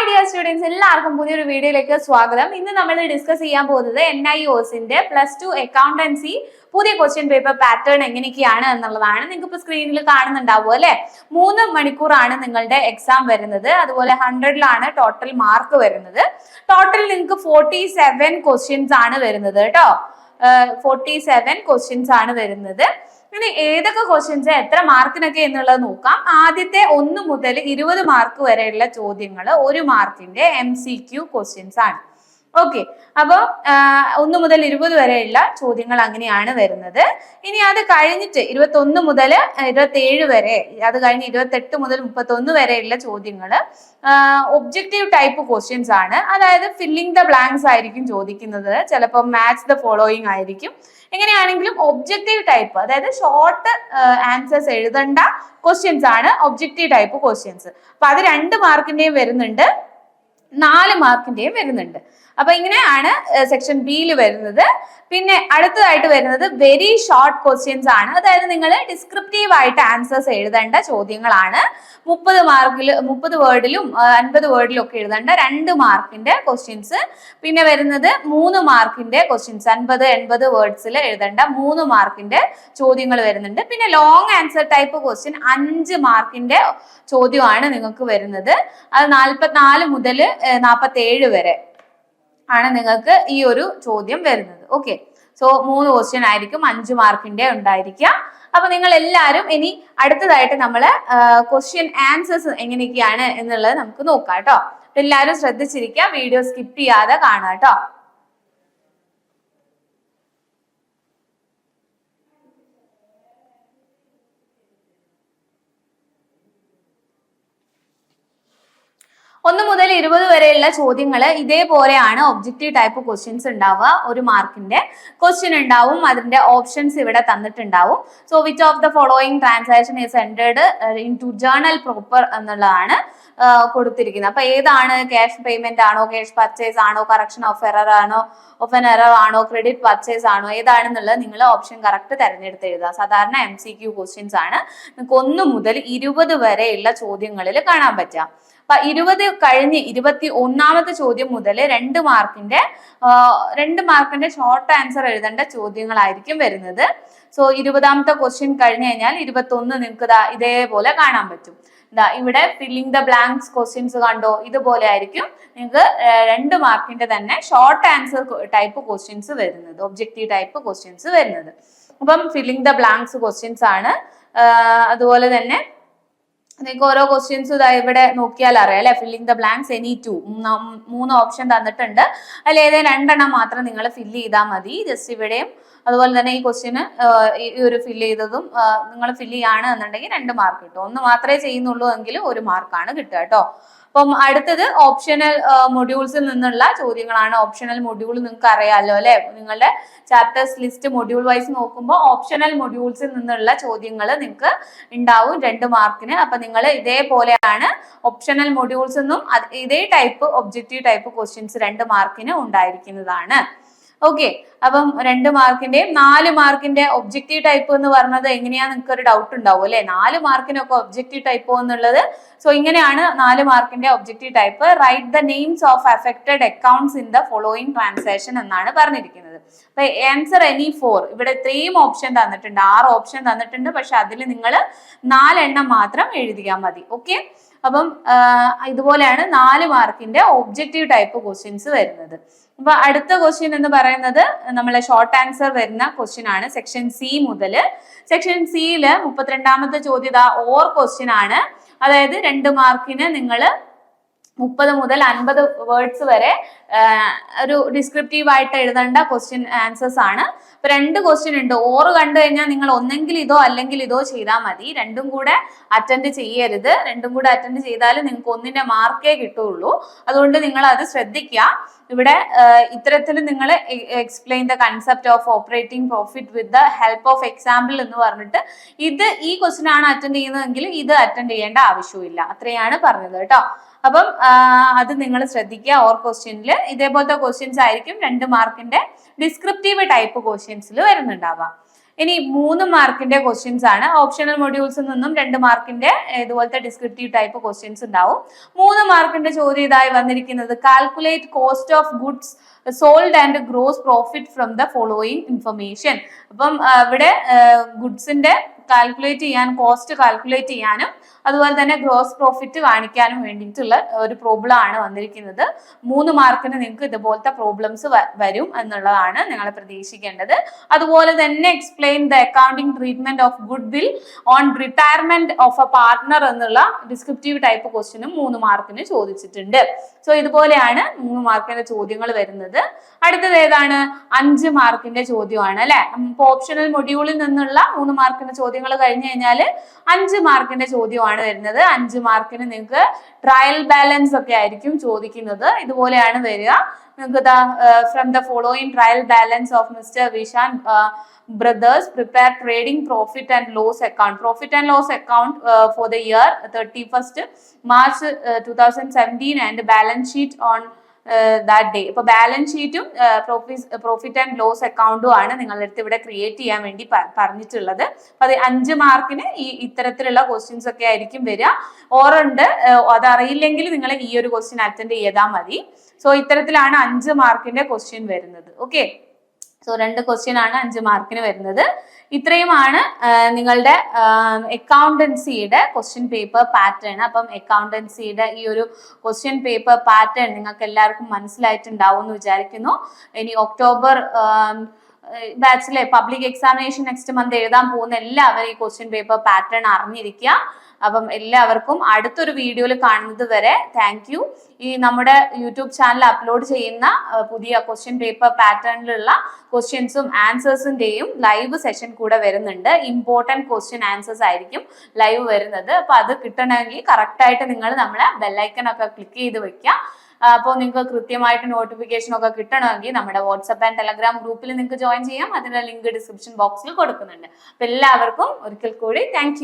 Hi dear students എല്ലാവർക്കും പുതിയൊരു വീഡിയോയിലേക്ക് സ്വാഗതം. ഇന്ന് നമ്മൾ ഡിസ്കസ് ചെയ്യാൻ പോകുന്നത് എൻ ഐ ഒസിന്റെ പ്ലസ് ടു അക്കൗണ്ടൻസി പുതിയ ക്വസ്റ്റ്യൻ പേപ്പർ പാറ്റേൺ എങ്ങനെയൊക്കെയാണ് എന്നുള്ളതാണ്. നിങ്ങൾക്ക് ഇപ്പോൾ സ്ക്രീനിൽ കാണുന്നുണ്ടാവും അല്ലെ? മൂന്ന് മണിക്കൂറാണ് നിങ്ങളുടെ എക്സാം വരുന്നത്. അതുപോലെ ഹൺഡ്രഡിലാണ് ടോട്ടൽ മാർക്ക് വരുന്നത്. ടോട്ടൽ നിങ്ങൾക്ക് ഫോർട്ടി സെവൻ ക്വസ്റ്റ്യൻസ് ആണ് വരുന്നത് കേട്ടോ. ഫോർട്ടി സെവൻ ക്വസ്റ്റ്യൻസ് ആണ് വരുന്നത്. ഇനി ഏതൊക്കെ ക്വസ്റ്റ്യൻസ് എത്ര മാർക്കിനൊക്കെ എന്നുള്ളത് നോക്കാം. ആദ്യത്തെ ഒന്ന് മുതൽ ഇരുപത് മാർക്ക് വരെയുള്ള ചോദ്യങ്ങൾ ഒരു മാർക്കിന്റെ എം സി ക്യു ക്വസ്റ്റ്യൻസ് ആണ്. ഓക്കെ അപ്പോൾ ഒന്ന് മുതൽ ഇരുപത് വരെയുള്ള ചോദ്യങ്ങൾ അങ്ങനെയാണ് വരുന്നത്. ഇനി അത് കഴിഞ്ഞിട്ട് ഇരുപത്തി ഒന്ന് മുതൽ ഇരുപത്തി ഏഴ് വരെ അത് കഴിഞ്ഞ് ഇരുപത്തെട്ട് മുതൽ മുപ്പത്തൊന്ന് വരെയുള്ള ചോദ്യങ്ങൾ ഒബ്ജക്റ്റീവ് ടൈപ്പ് ക്വസ്റ്റ്യൻസ് ആണ്. അതായത് ഫില്ലിംഗ് ദ ബ്ലാങ്ക്സ് ആയിരിക്കും ചോദിക്കുന്നത്. ചിലപ്പോൾ മാച്ച് ദ ഫോളോയിങ് ആയിരിക്കും. എങ്ങനെയാണെങ്കിലും ഒബ്ജക്റ്റീവ് ടൈപ്പ് അതായത് ഷോർട്ട് ആൻസേഴ്സ് എഴുതേണ്ട ക്വസ്റ്റ്യൻസ് ആണ് ഒബ്ജക്റ്റീവ് ടൈപ്പ് ക്വസ്റ്റ്യൻസ് അപ്പൊ അത് രണ്ട് മാർക്കിന്റെയും വരുന്നുണ്ട്. നാല് മാർക്കിന്റെയും വരുന്നുണ്ട്. അപ്പൊ ഇങ്ങനെയാണ് സെക്ഷൻ ബിയിൽ വരുന്നത്. പിന്നെ അടുത്തതായിട്ട് വരുന്നത് വെരി ഷോർട്ട് ക്വസ്റ്റ്യൻസ് ആണ്. അതായത് നിങ്ങൾ ഡിസ്ക്രിപ്റ്റീവ് ആയിട്ട് ആൻസേഴ്സ് എഴുതേണ്ട ചോദ്യങ്ങളാണ്. മുപ്പത് മാർക്കിൽ മുപ്പത് വേർഡിലും അൻപത് വേർഡിലും ഒക്കെ എഴുതേണ്ട രണ്ട് മാർക്കിന്റെ ക്വസ്റ്റ്യൻസ് പിന്നെ വരുന്നത് മൂന്ന് മാർക്കിന്റെ ക്വസ്റ്റ്യൻസ് അൻപത് എൺപത് വേർഡ്സിൽ എഴുതേണ്ട മൂന്ന് മാർക്കിന്റെ ചോദ്യങ്ങൾ വരുന്നുണ്ട്. പിന്നെ ലോങ് ആൻസർ ടൈപ്പ് ക്വസ്റ്റ്യൻ അഞ്ച് മാർക്കിന്റെ ചോദ്യമാണ് നിങ്ങൾക്ക് വരുന്നത്. അത് നാൽപ്പത്തിനാല് മുതൽ നാൽപ്പത്തി ഏഴ് വരെ ആണ് നിങ്ങൾക്ക് ഈ ഒരു ചോദ്യം വരുന്നത്. ഓക്കെ സോ മൂന്ന് ക്വസ്റ്റ്യൻ ആയിരിക്കും അഞ്ച് മാർക്കിന്റെ ഉണ്ടായിരിക്കുക. അപ്പൊ നിങ്ങൾ എല്ലാവരും ഇനി അടുത്തതായിട്ട് നമ്മൾ ക്വസ്റ്റ്യൻ ആൻസേഴ്സ് എങ്ങനെയൊക്കെയാണ് എന്നുള്ളത് നമുക്ക് നോക്കാം കേട്ടോ. എല്ലാവരും ശ്രദ്ധിച്ചിരിക്കുക വീഡിയോ സ്കിപ്പ് ചെയ്യാതെ കാണുക കേട്ടോ ഒന്ന് ഇരുപത് വരെയുള്ള ചോദ്യങ്ങൾ ഇതേപോലെയാണ് ഒബ്ജക്റ്റീവ് ടൈപ്പ് ക്വസ്റ്റ്യൻസ് ഉണ്ടാവുക. ഒരു മാർക്കിന്റെ ക്വസ്റ്റ്യൻ ഉണ്ടാവും. അതിന്റെ ഓപ്ഷൻസ് ഇവിടെ തന്നിട്ടുണ്ടാവും. So which of the following transaction is entered in to journal proper എന്നുള്ളതാണ് കൊടുത്തിരിക്കുന്നത്. അപ്പൊ ഏതാണ്? ക്യാഷ് പേയ്മെന്റ് ആണോ? ക്യാഷ് പർച്ചേസ് ആണോ? കറക്ഷൻ ഓഫ് എറർ ആണോ? ഓഫ് എൻ എറർ ആണോ? ക്രെഡിറ്റ് പർച്ചേസ് ആണോ? ഏതാണെന്നുള്ളത് നിങ്ങൾ ഓപ്ഷൻ കറക്റ്റ് തിരഞ്ഞെടുത്ത് എഴുതുക. സാധാരണ എം സി ക്യു ക്വസ്റ്റ്യൻസ് ആണ്. നിങ്ങൾക്ക് ഒന്ന് മുതൽ ഇരുപത് വരെയുള്ള ചോദ്യങ്ങളിൽ കാണാൻ പറ്റുക. അപ്പൊ ഇരുപത് കഴിഞ്ഞ് ഇരുപത്തി ഒന്നാമത്തെ ചോദ്യം മുതൽ രണ്ട് മാർക്കിന്റെ രണ്ട് മാർക്കിന്റെ ഷോർട്ട് ആൻസർ എഴുതേണ്ട ചോദ്യങ്ങളായിരിക്കും വരുന്നത്. സോ ഇരുപതാമത്തെ ക്വസ്റ്റ്യൻ കഴിഞ്ഞു കഴിഞ്ഞാൽ ഇരുപത്തി ഒന്ന് നിങ്ങൾക്ക് ഇതേപോലെ കാണാൻ പറ്റും. ദാ ഇവിടെ ഫില്ലിംഗ് ദ ബ്ലാങ്ക്സ് ക്വസ്റ്റ്യൻസ് കണ്ടോ? ഇതുപോലെ ആയിരിക്കും നിങ്ങൾക്ക് രണ്ട് മാർക്കിന്റെ തന്നെ ഷോർട്ട് ആൻസർ ടൈപ്പ് ക്വസ്റ്റ്യൻസ് വരുന്നത് ഒബ്ജക്റ്റീവ് ടൈപ്പ് ക്വസ്റ്റ്യൻസ് വരുന്നത്. അപ്പം ഫില്ലിംഗ് ദ ബ്ലാങ്ക്സ് ക്വസ്റ്റ്യൻസ് ആണ് അതുപോലെ തന്നെ നിങ്ങൾക്ക് ഓരോ ക്വസ്റ്റ്യൻസ് ഇതാ ഇവിടെ നോക്കിയാൽ അറിയാം അല്ലെ? Filling the blanks any two മൂന്ന് ഓപ്ഷൻ തന്നിട്ടുണ്ട്. അതിൽ ഏതെങ്കിലും രണ്ടെണ്ണം മാത്രം നിങ്ങൾ ഫില്ല് ചെയ്താൽ മതി. ജസ്റ്റ് ഇവിടെയും അതുപോലെ തന്നെ ഈ ക്വസ്റ്റ്യന് ഈ ഒരു ഫില്ല് ചെയ്തതും നിങ്ങൾ ഫില്ല് ചെയ്യാണ് എന്നുണ്ടെങ്കിൽ രണ്ട് മാർക്ക് കിട്ടും. ഒന്ന് മാത്രമേ ചെയ്യുന്നുള്ളൂ എങ്കിൽ ഒരു മാർക്കാണ് കിട്ടുക കേട്ടോ. അപ്പം അടുത്തത് ഓപ്ഷണൽ മൊഡ്യൂൾസിൽ നിന്നുള്ള ചോദ്യങ്ങളാണ്. ഓപ്ഷണൽ മൊഡ്യൂൾ നിങ്ങൾക്ക് അറിയാമല്ലോ അല്ലെ? നിങ്ങളുടെ ചാപ്റ്റേഴ്സ് ലിസ്റ്റ് മൊഡ്യൂൾ വൈസ് നോക്കുമ്പോൾ ഓപ്ഷണൽ മൊഡ്യൂൾസിൽ നിന്നുള്ള ചോദ്യങ്ങൾ നിങ്ങൾക്ക് ഉണ്ടാവും രണ്ട് മാർക്കിന് അപ്പൊ നിങ്ങൾ ഇതേപോലെയാണ് ഓപ്ഷണൽ മൊഡ്യൂൾസ് എന്നും ഇതേ ടൈപ്പ് ഒബ്ജക്റ്റീവ് ടൈപ്പ് ക്വസ്റ്റ്യൻസ് രണ്ട് മാർക്കിന് ഉണ്ടായിരിക്കുന്നതാണ്. ഓക്കെ അപ്പം രണ്ട് മാർക്കിന്റെയും നാല് മാർക്കിന്റെ ഒബ്ജക്റ്റീവ് ടൈപ്പ് എന്ന് പറഞ്ഞത് എങ്ങനെയാ നിങ്ങൾക്ക് ഒരു ഡൗട്ട് ഉണ്ടാവും അല്ലെ? നാല് മാർക്കിനൊക്കെ ഒബ്ജക്റ്റീവ് ടൈപ്പ് എന്നുള്ളത്. സോ ഇങ്ങനെയാണ് നാല് മാർക്കിന്റെ objective type write the names of affected accounts in the following transaction എന്നാണ് പറഞ്ഞിരിക്കുന്നത്. അപ്പൊ ആൻസർ എനി ഫോർ ഇവിടെ ഇത്രയും ഓപ്ഷൻ തന്നിട്ടുണ്ട്. ആറ് ഓപ്ഷൻ തന്നിട്ടുണ്ട്. പക്ഷെ അതിൽ നിങ്ങൾ നാലെണ്ണം മാത്രം എഴുതിയാൽ മതി. ഓക്കെ അപ്പം ഇതുപോലെയാണ് നാല് മാർക്കിന്റെ ഒബ്ജക്റ്റീവ് ടൈപ്പ് ക്വസ്റ്റ്യൻസ് വരുന്നത്. അപ്പൊ അടുത്ത ക്വസ്റ്റ്യൻ എന്ന് പറയുന്നത് നമ്മളെ ഷോർട്ട് ആൻസർ വരുന്ന ക്വസ്റ്റ്യൻ ആണ് സെക്ഷൻ സി മുതൽ. സെക്ഷൻ സിയിൽ മുപ്പത്തിരണ്ടാമത്തെ ചോദ്യത ഓർ ക്വസ്റ്റ്യൻ ആണ്. അതായത് രണ്ട് മാർക്കിന് നിങ്ങൾ മുപ്പത് മുതൽ അൻപത് വേർഡ്സ് വരെ ഒരു ഡിസ്ക്രിപ്റ്റീവ് ആയിട്ട് എഴുതേണ്ട ക്വസ്റ്റ്യൻ ആൻസേഴ്സ് ആണ്. ഇപ്പൊ രണ്ട് ക്വസ്റ്റ്യൻ ഉണ്ട്. ഓറ് കണ്ടു കഴിഞ്ഞാൽ നിങ്ങൾ ഒന്നെങ്കിൽ ഇതോ അല്ലെങ്കിൽ ഇതോ ചെയ്താൽ മതി. രണ്ടും കൂടെ അറ്റൻഡ് ചെയ്യരുത്. രണ്ടും കൂടെ അറ്റൻഡ് ചെയ്താൽ നിങ്ങൾക്ക് ഒന്നിന്റെ മാർക്കേ കിട്ടുള്ളൂ. അതുകൊണ്ട് നിങ്ങൾ അത് ശ്രദ്ധിക്കുക. ഇവിടെ ഇത്തരത്തിൽ നിങ്ങൾ explain the concept of operating profit with the help of example എന്ന് പറഞ്ഞിട്ട് ഇത് ഈ ക്വസ്റ്റ്യൻ ആണ് അറ്റൻഡ് ചെയ്യുന്നതെങ്കിൽ ഇത് അറ്റൻഡ് ചെയ്യേണ്ട ആവശ്യമില്ല. അത്രയാണ് പറഞ്ഞത് കേട്ടോ. അപ്പം അത് നിങ്ങൾ ശ്രദ്ധിക്കുക. ഓർ ക്വസ്റ്റ്യനിൽ ഇതേപോലത്തെ ക്വസ്റ്റ്യൻസ് ആയിരിക്കും. രണ്ട് മാർക്കിന്റെ ഡിസ്ക്രിപ്റ്റീവ് ടൈപ്പ് ക്വസ്റ്റ്യൻസിൽ വരുന്നുണ്ടാവുക. ഇനി മൂന്ന് മാർക്കിന്റെ ക്വസ്റ്റ്യൻസ് ആണ്. ഓപ്ഷണൽ മൊഡ്യൂൾസിൽ നിന്നും രണ്ട് മാർക്കിന്റെ ഇതുപോലത്തെ ഡിസ്ക്രിപ്റ്റീവ് ടൈപ്പ് ക്വസ്റ്റ്യൻസ് ഉണ്ടാവും. മൂന്ന് മാർക്കിന്റെ ചോദ്യം ഇതായി വന്നിരിക്കുന്നത് calculate cost of goods sold and gross profit from the following information അപ്പം ഇവിടെ ഗുഡ്സിന്റെ കാൽക്കുലേറ്റ് ചെയ്യാൻ കോസ്റ്റ് കാൽക്കുലേറ്റ് ചെയ്യാനും അതുപോലെ തന്നെ ഗ്രോസ് പ്രോഫിറ്റ് കാണിക്കാനും വേണ്ടിയിട്ടുള്ള ഒരു പ്രോബ്ലം ആണ് വന്നിരിക്കുന്നത്. മൂന്ന് മാർക്കിന് നിങ്ങൾക്ക് ഇതുപോലത്തെ പ്രോബ്ലംസ് വരും എന്നുള്ളതാണ് നിങ്ങൾ പ്രതീക്ഷിക്കേണ്ടത്. അതുപോലെ തന്നെ explain the accounting treatment of goodwill on retirement of a partner എന്നുള്ള ഡിസ്ക്രിപ്റ്റീവ് ടൈപ്പ് ക്വസ്റ്റിനും മൂന്ന് മാർക്കിന് ചോദിച്ചിട്ടുണ്ട്. സോ ഇതുപോലെയാണ് മൂന്ന് മാർക്കിന്റെ ചോദ്യങ്ങൾ വരുന്നത്. അടുത്തത് ഏതാണ്? അഞ്ച് മാർക്കിന്റെ ചോദ്യമാണ് അല്ലെ? ഓപ്ഷണൽ മൊഡ്യൂളിൽ നിന്നുള്ള മൂന്ന് മാർക്കിന്റെ ചോദ്യങ്ങൾ കഴിഞ്ഞു കഴിഞ്ഞാൽ അഞ്ച് മാർക്കിന്റെ ചോദ്യമാണ് വരുന്നത്. അഞ്ച് മാർക്കിന് നിങ്ങൾക്ക് ട്രയൽ ബാലൻസ് ഒക്കെ ആയിരിക്കും ചോദിക്കുന്നത്. ഇതുപോലെയാണ് വരിക. നിങ്ങൾക്ക് the from the following trial balance of mister Vishan brothers prepare trading profit and loss account profit and loss account for the year thirty first March two thousand seventeen and balance sheet on that day ഇപ്പൊ balance ഷീറ്റും profit and loss അക്കൗണ്ടും ആണ് നിങ്ങളുടെ അടുത്ത് ഇവിടെ create ചെയ്യാൻ വേണ്ടി പറഞ്ഞിട്ടുള്ളത്. അപ്പൊ അത് അഞ്ച് മാർക്കിന് ഈ ഇത്തരത്തിലുള്ള ക്വസ്റ്റ്യൻസ് ഒക്കെ ആയിരിക്കും വരിക. ഓറുണ്ട് അതറിയില്ലെങ്കിൽ നിങ്ങൾ ഈ ഒരു ക്വസ്റ്റ്യൻ അറ്റൻഡ് ചെയ്താൽ മതി. സോ ഇത്തരത്തിലാണ് അഞ്ച് മാർക്കിന്റെ ക്വസ്റ്റ്യൻ വരുന്നത്. ഓക്കെ സോ രണ്ട് ക്വസ്റ്റ്യൻ ആണ് അഞ്ച് മാർക്കിന് വരുന്നത്. ഇത്രയുമാണ് നിങ്ങളുടെ അക്കൗണ്ടൻസിയുടെ ക്വസ്റ്റ്യൻ പേപ്പർ പാറ്റേൺ അപ്പം അക്കൗണ്ടൻസിയുടെ ഈ ഒരു ക്വസ്റ്റ്യൻ പേപ്പർ പാറ്റേൺ നിങ്ങൾക്ക് എല്ലാവർക്കും മനസ്സിലായിട്ടുണ്ടാവും എന്ന് വിചാരിക്കുന്നു. ഇനി ഒക്ടോബർ ബാച്ചിലെ പബ്ലിക് എക്സാമിനേഷൻ നെക്സ്റ്റ് മന്ത് എഴുതാൻ പോകുന്ന എല്ലാവരും ഈ ക്വസ്റ്റ്യൻ പേപ്പർ പാറ്റേൺ അറിഞ്ഞിരിക്കുക. അപ്പം എല്ലാവർക്കും അടുത്തൊരു വീഡിയോയിൽ കാണുന്നത് വരെ താങ്ക് യു ഈ നമ്മുടെ യൂട്യൂബ് ചാനൽ അപ്ലോഡ് ചെയ്യുന്ന പുതിയ ക്വസ്റ്റ്യൻ പേപ്പർ പാറ്റേണിലുള്ള ക്വസ്റ്റ്യൻസും ആൻസേഴ്സിന്റെയും ലൈവ് സെഷൻ കൂടെ വരുന്നുണ്ട്. ഇമ്പോർട്ടന്റ് ക്വസ്റ്റ്യൻ ആൻസേഴ്സ് ആയിരിക്കും ലൈവ് വരുന്നത്. അപ്പൊ അത് കിട്ടണമെങ്കിൽ കറക്റ്റായിട്ട് നിങ്ങൾ നമ്മളെ ബെല്ലൈക്കൺ ഒക്കെ ക്ലിക്ക് ചെയ്ത് വെക്കുക. അപ്പോൾ നിങ്ങൾക്ക് കൃത്യമായിട്ട് നോട്ടിഫിക്കേഷൻ ഒക്കെ കിട്ടണമെങ്കിൽ നമ്മുടെ വാട്സപ്പ് ആൻഡ് ടെലഗ്രാം ഗ്രൂപ്പിൽ നിങ്ങൾക്ക് ജോയിൻ ചെയ്യാം. അതിന്റെ ലിങ്ക് ഡിസ്ക്രിപ്ഷൻ ബോക്സിൽ കൊടുക്കുന്നുണ്ട്. അപ്പൊ എല്ലാവർക്കും ഒരിക്കൽ കൂടി താങ്ക്